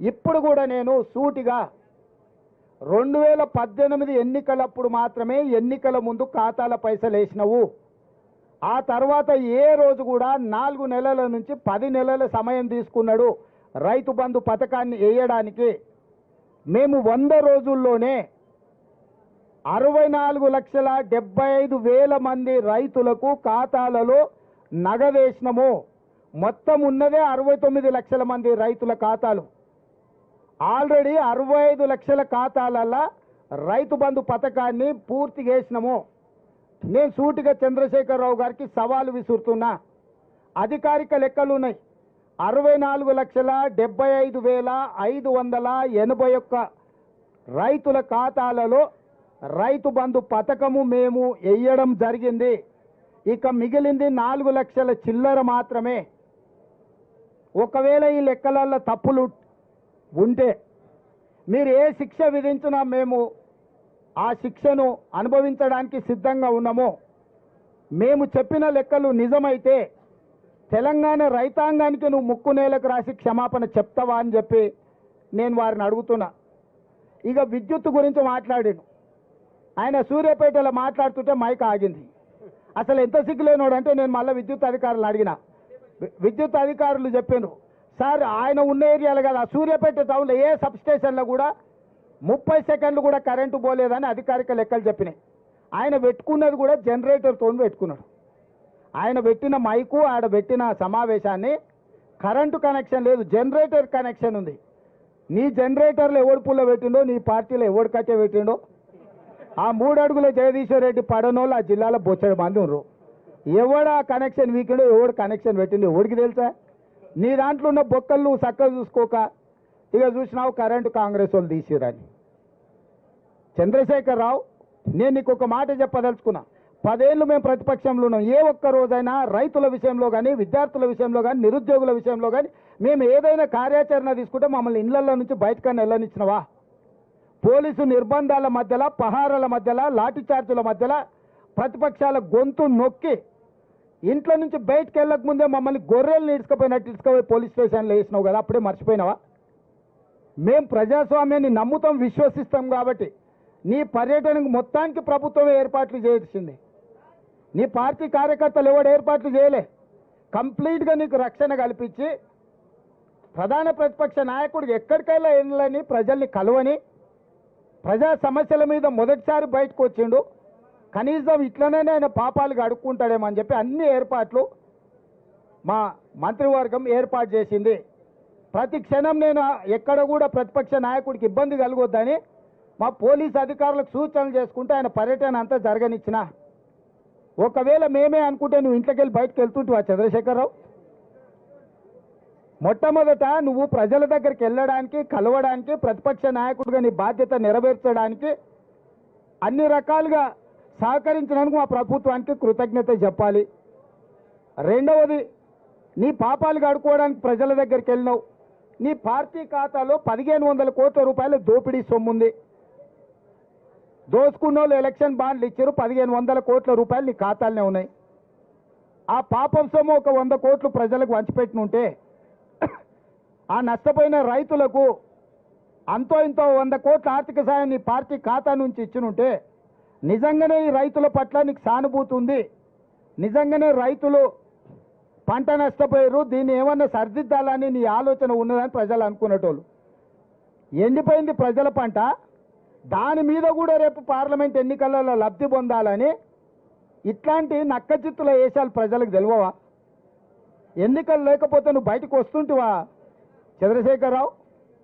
ఇప్పుడు కూడా నేను సూటిగా రెండు వేల పద్దెనిమిది ఎన్నికలప్పుడు మాత్రమే ఎన్నికల ముందు ఖాతాల పైసలు వేసినవు. ఆ తర్వాత ఏ రోజు కూడా నాలుగు నెలల నుంచి పది నెలల సమయం తీసుకున్నాడు రైతు బంధు పథకాన్ని వేయడానికి. మేము వంద రోజుల్లోనే అరవై నాలుగు లక్షల డెబ్బై ఐదు వేల మంది రైతులకు ఖాతాలలో నగవేసినము మొత్తం ఉన్నదే అరవై తొమ్మిది లక్షల మంది రైతుల ఖాతాలు. ఆల్రెడీ అరవై ఐదు లక్షల ఖాతాలలో రైతు బంధు పథకాన్ని పూర్తి చేసినాము. నేను సూటిగా చంద్రశేఖరరావు గారికి సవాలు విసురుతున్నా. అధికారిక లెక్కలు ఉన్నాయి అరవై నాలుగు లక్షల డెబ్బై ఐదు వేల ఐదు వందల ఎనభై ఒక్క రైతుల ఖాతాలలో రైతు బంధు పథకము మేము వేయడం జరిగింది. ఇక మిగిలింది నాలుగు లక్షల చిల్లర మాత్రమే. ఒకవేళ ఈ లెక్కలలో తప్పులు ఉంటే మీరు ఏ శిక్ష విధించినా మేము ఆ శిక్షను అనుభవించడానికి సిద్ధంగా ఉన్నామో మేము చెప్పిన లెక్కలు నిజమైతే తెలంగాణ రైతాంగానికి నువ్వు ముక్కు నేలకు రాసి క్షమాపణ చెప్తావా అని చెప్పి నేను వారిని అడుగుతున్నా. ఇక విద్యుత్ గురించి మాట్లాడాను. ఆయన సూర్యాపేటలో మాట్లాడుతుంటే మైక్ ఆగింది. అసలు ఎంత సిగ్గులేనోడంటే నేను మళ్ళీ విద్యుత్ అధికారులు అడిగిన. విద్యుత్ అధికారులు చెప్పాను సార్ ఆయన ఉన్న ఏరియాలో కదా సూర్యాపేట టౌన్లో ఏ సబ్ స్టేషన్లో కూడా ముప్పై సెకండ్లు కూడా కరెంటు పోలేదని అధికారిక లెక్కలు చెప్పినాయి. ఆయన పెట్టుకున్నది కూడా జనరేటర్తో పెట్టుకున్నాడు. ఆయన పెట్టిన మైకు ఆడ పెట్టిన సమావేశాన్ని కరెంటు కనెక్షన్ లేదు జనరేటర్ కనెక్షన్ ఉంది. నీ జనరేటర్లో ఎవడు పుల్ల పెట్టిండో నీ పార్టీలో ఎవడు కట్టే పెట్టిండో ఆ మూడు అడుగుల జగదీశ్వర్ రెడ్డి పడనోళ్ళు ఆ జిల్లాలో బొచ్చడు మంది ఉన్నారు ఎవడు ఆ కనెక్షన్ వీకిండో ఎవడు కనెక్షన్ పెట్టిండో ఎవడికి తెలుసా? నీ దాంట్లో ఉన్న బొక్కలు నువ్వు చక్కగా చూసుకోక. ఇక చూసినావు కరెంటు కాంగ్రెస్ వాళ్ళు తీసిరని చంద్రశేఖరరావు నేను నీకు ఒక మాట చెప్పదలుచుకున్నా. పదేళ్ళు మేము ప్రతిపక్షంలో ఉన్నాం. ఏ ఒక్క రోజైనా రైతుల విషయంలో కానీ విద్యార్థుల విషయంలో కానీ నిరుద్యోగుల విషయంలో కానీ మేము ఏదైనా కార్యాచరణ తీసుకుంటే మమ్మల్ని ఇళ్ళలో నుంచి బయటకన్నా వెళ్ళనిచ్చినవా పోలీసు నిర్బంధాల మధ్యలో పహారాల మధ్యలో లాఠీచార్జీల మధ్యలో ప్రతిపక్షాల గొంతు నొక్కి ఇంట్లో నుంచి బయటకు వెళ్ళక ముందే మమ్మల్ని గొర్రెలు నీడ్చుకుపోయినట్టు ఇసుకపోయి పోలీస్ స్టేషన్లో వేసినావు కదా అప్పుడే మర్చిపోయినావా? మేము ప్రజాస్వామ్యాన్ని నమ్ముతాం విశ్వసిస్తాం కాబట్టి నీ పర్యటనకు మొత్తానికి ప్రభుత్వమే ఏర్పాట్లు చేసింది. నీ పార్టీ కార్యకర్తలు ఎవడు ఏర్పాట్లు చేయలే. కంప్లీట్గా నీకు రక్షణ కల్పించి ప్రధాన ప్రతిపక్ష నాయకుడు ఎక్కడికైనా వెళ్ళని ప్రజల్ని కలవని ప్రజా సమస్యల మీద మొదటిసారి బయటకు వచ్చిండు. కనీసం ఇట్లనే ఆయన పాపాలు కడుక్కుంటాడేమని చెప్పి అన్ని ఏర్పాట్లు మా మంత్రివర్గం ఏర్పాటు చేసింది. ప్రతి క్షణం నేను ఎక్కడ కూడా ప్రతిపక్ష నాయకుడికి ఇబ్బంది కలగొద్దని మా పోలీస్ అధికారులకు సూచనలు చేసుకుంటే ఆయన పర్యటన అంతా జరగనిచ్చిన. ఒకవేళ మేమే అనుకుంటే నువ్వు ఇంట్లోకి వెళ్ళి బయటకు వెళ్తుంటావా చంద్రశేఖరరావు? మొట్టమొదట నువ్వు ప్రజల దగ్గరికి వెళ్ళడానికి కలవడానికి ప్రతిపక్ష నాయకుడిగా నీ బాధ్యత నెరవేర్చడానికి అన్ని రకాలుగా సహకరించినందుకు మా ప్రభుత్వానికి కృతజ్ఞత చెప్పాలి. రెండవది నీ పాపాలు కడుక్కోవడానికి ప్రజల దగ్గరికి వెళ్ళినావు. నీ పార్టీ ఖాతాలో పదిహేను వందల కోట్ల రూపాయల దోపిడీ సొమ్ముంది. దోచుకున్న వాళ్ళు ఎలక్షన్ బాండ్లు ఇచ్చారు పదిహేను వందల కోట్ల రూపాయలు నీ ఖాతాలనే ఉన్నాయి. ఆ పాపం సొమ్ము ఒక వంద కోట్లు ప్రజలకు వంచిపెట్టినుంటే ఆ నష్టపోయిన రైతులకు అంతో ఇంతో వంద కోట్ల ఆర్థిక సాయం నీ పార్టీ ఖాతా నుంచి ఇచ్చినుంటే నిజంగానే ఈ రైతుల పట్ల నీకు సానుభూతి ఉంది. నిజంగానే రైతులు పంట నష్టపోయారు. దీన్ని ఏమన్నా సరిదిద్దాలని నీ ఆలోచన ఉన్నదని ప్రజలు అనుకునేటోళ్ళు. ఎండిపోయింది ప్రజల పంట. దాని మీద కూడా రేపు పార్లమెంట్ ఎన్నికలలో లబ్ధి పొందాలని ఇట్లాంటి నక్కచిత్తుల వేషాలు ప్రజలకు తెలియవా ఎన్నికలు లేకపోతే నువ్వు బయటకు వస్తుంటివా? చంద్రశేఖరరావు?